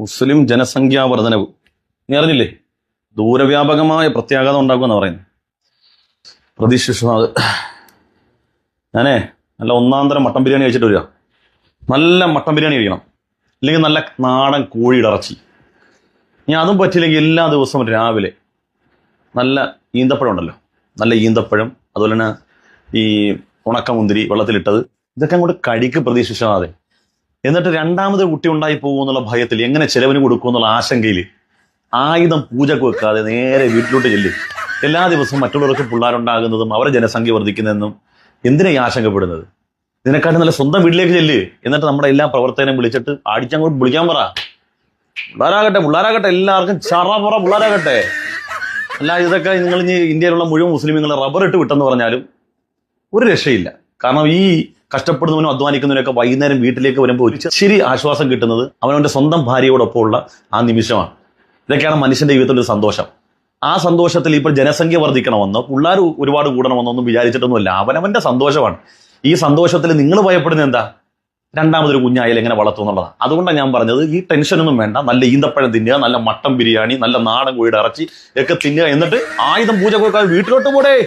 മുസ്ലിം ജനസംഖ്യാ വർധനവ് നീ അറിഞ്ഞില്ലേ? ദൂരവ്യാപകമായ പ്രത്യാഘാതം ഉണ്ടാക്കുമെന്ന് പറയുന്നത്. പ്രതീക്ഷിച്ചു ഞാനേ നല്ല ഒന്നാം തരം മട്ടൻ ബിരിയാണി കഴിച്ചിട്ട് വരിക. നല്ല മട്ടൻ ബിരിയാണി കഴിക്കണം. അല്ലെങ്കിൽ നല്ല നാടൻ കോഴിയുടെ ഇറച്ചി. ഇനി അതും പറ്റില്ലെങ്കിൽ എല്ലാ ദിവസവും രാവിലെ നല്ല ഈന്തപ്പഴം ഉണ്ടല്ലോ. നല്ല ഈന്തപ്പഴം അതുപോലെ തന്നെ ഈ ഉണക്കമുന്തിരി വെള്ളത്തിലിട്ടത്. ഇതൊക്കെ അങ്ങോട്ട് കടിക്ക് പ്രതീക്ഷിച്ചാതെ എന്നിട്ട് രണ്ടാമത് കുട്ടി ഉണ്ടായി പോകും എന്നുള്ള ഭയത്തിൽ എങ്ങനെ ചെലവിന് കൊടുക്കും എന്നുള്ള ആശങ്കയിൽ ആയുധം പൂജക്ക് വെക്കാതെ നേരെ വീട്ടിലോട്ട് ചെല്ലും. എല്ലാ ദിവസവും മറ്റുള്ളവർക്ക് പിള്ളേരുണ്ടാകുന്നതും അവരെ ജനസംഖ്യ വർദ്ധിക്കുന്നതെന്നും എന്തിനാ ഈ ആശങ്കപ്പെടുന്നത്? ഇതിനെക്കാട്ടും നല്ല സ്വന്തം വീട്ടിലേക്ക് ചെല്ല്. എന്നിട്ട് നമ്മുടെ എല്ലാ പ്രവർത്തനം വിളിച്ചിട്ട് അടിച്ചങ്ങോട്ട് വിളിക്കാൻ പറ. പിള്ളേരാകട്ടെ പിള്ളേരാകട്ടെ എല്ലാവർക്കും ചറപുറ പിള്ളേരാകട്ടെ. അല്ല ഇതൊക്കെ നിങ്ങൾ ഇനി ഇന്ത്യയിലുള്ള മുഴുവൻ മുസ്ലിമുകളെ റബ്ബർ ഇട്ട് വിട്ടെന്ന് പറഞ്ഞാലും ഒരു രക്ഷയില്ല. കാരണം ഈ കഷ്ടപ്പെടുന്നവനും അധ്വാനിക്കുന്നവനൊക്കെ വൈകുന്നേരം വീട്ടിലേക്ക് വരുമ്പോൾ ഒരു ശരി ആശ്വാസം കിട്ടുന്നത് അവനവന്റെ സ്വന്തം ഭാര്യയോടൊപ്പമുള്ള ആ നിമിഷമാണ്. ഇതൊക്കെയാണ് മനുഷ്യന്റെ ജീവിതത്തിന്റെ ഒരു സന്തോഷം. ആ സന്തോഷത്തിൽ ഇപ്പോൾ ജനസംഖ്യ വർദ്ധിക്കണമെന്നോ പിള്ളേർ ഒരുപാട് കൂടണമെന്നോ ഒന്നും വിചാരിച്ചിട്ടൊന്നുമില്ല. അവനവന്റെ സന്തോഷമാണ്. ഈ സന്തോഷത്തിൽ നിങ്ങൾ ഭയപ്പെടുന്നത് എന്താ? രണ്ടാമതൊരു കുഞ്ഞായാലും എങ്ങനെ വളർത്തും എന്നുള്ളതാണ്. അതുകൊണ്ടാണ് ഞാൻ പറഞ്ഞത് ഈ ടെൻഷനൊന്നും വേണ്ട. നല്ല ഈന്തപ്പഴം തിന്നുക നല്ല മട്ടൻ ബിരിയാണി നല്ല നാടൻ കോഴിയുടെ ഇറച്ചി ഒക്കെ തിന്നുക എന്നിട്ട് ആയുധം പൂജ കൊടുക്കാതെ വീട്ടിലോട്ട് പോടേ.